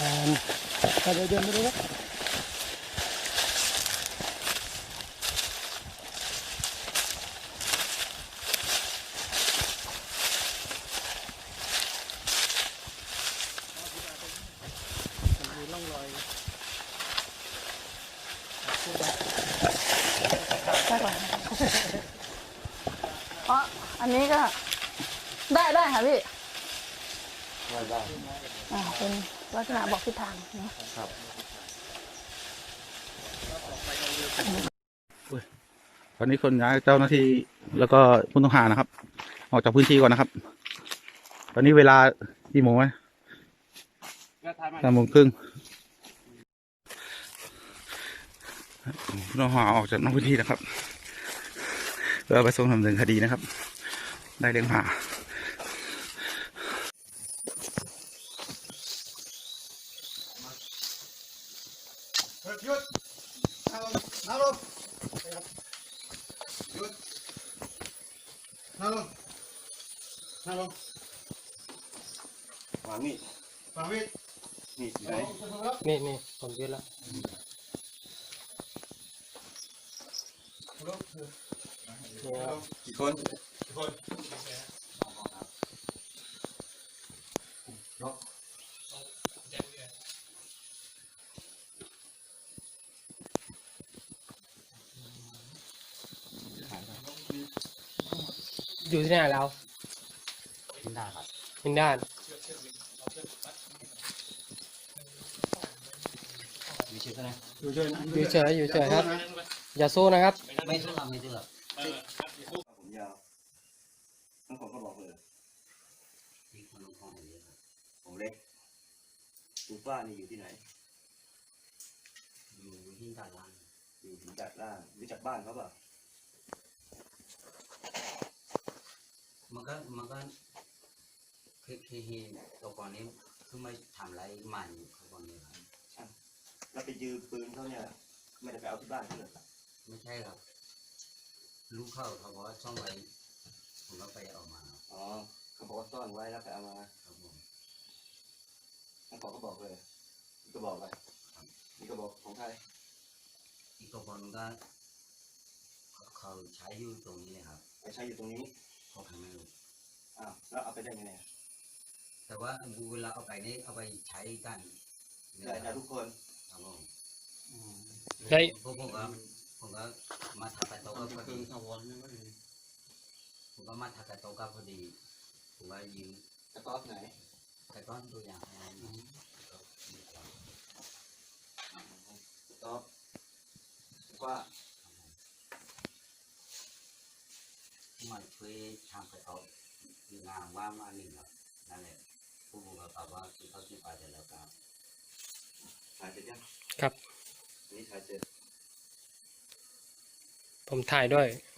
อ่าอ่าเดี๋ยวเดินไปดูครับมีร่องรอยได้ก่อนเพราะอันนี้ก็ได้ได้ค่ะพี่ ไม่ได้อ่าเป็นลักษณะบอกทิศทางเนอะตอนนี้คนย้ายเจ้าหน้าที่แล้วก็ผู้ต้องหานะครับ ออกจากพื้นที่ก่อนนะครับ ตอนนี้เวลากี่โมงไหมสามโมงครึ่งผู้ต้องหาออกจากนอกพื้นที่นะครับเพื่อไปส่งดำเนินคดีนะครับ ได้เลี้ยงหมา หยุดนั่งลงนั่งลงหยุดนั่งลงนั่งลงวางนี่วางมีดนี่อยู่ไหนนี่นี่ผมยึดแล้วกี่คนกี่คน อยู่ที่ไหนเราขึ้นได้ครับหินด้านมีชื่อนะอยู่เฉยอยู่เฉยอยู่เฉยครับ อย่าสู้นะครับ ไม่ชื่อไม่ชื่อผมยาวทั้งผมก็บอกเลยผมเล็กคุณป้านี่อยู่ที่ไหน อยู่ที่ตลาดอยู่ถึงจัดล่างรู้จักบ้านเขาเปล่า มันก็มันก็คือคือเห็นตัวก่อนนี้คือไม่ทำอะไรมันเขาก่อนนี้ครับแล้วไปยืมปืนเขาเนี่ยไม่ได้ไปเอาที่บ้านเขาเลยไม่ใช่ครับลูกเข้าเขาบอกว่าช่องไว้ ผมก็ไปเอามาอ๋อเขาบอกว่าซ่อนไว้แล้วไปเอามาครับผมทั้งสองก็บอกเลยนี่ก็บอกไปนี่ก็บอกของใครอีกตัวคนก็เขาเขาใช้อยู่ตรงนี้เลยครับไปใช้อยู่ตรงนี้ เขาทำไม่รู้อ้าวแล้วเอาไปได้ยังไงแต่ว่าเวลาเอาไปนี่เอาไปใช้กันได้ได้ทุกคนครับผมได้พวกผมก็ผมก็มาทักกระโตะก็พอดีผมก็มาทักกระโตะก็พอดีผมก็ยืมกระต๊อบไหนแต่ก้อนตัวอย่างให้กระต๊อบว่า มันช่วยทำให้เขางานว่ามาหนึ่งครับนั่นแหละผู้บุกเขาว่าคือเขาที่ไปแต่แล้วครับถ่ายเสร็จยังครับอันนี่ถ่ายเสร็จผมถ่ายด้วยอ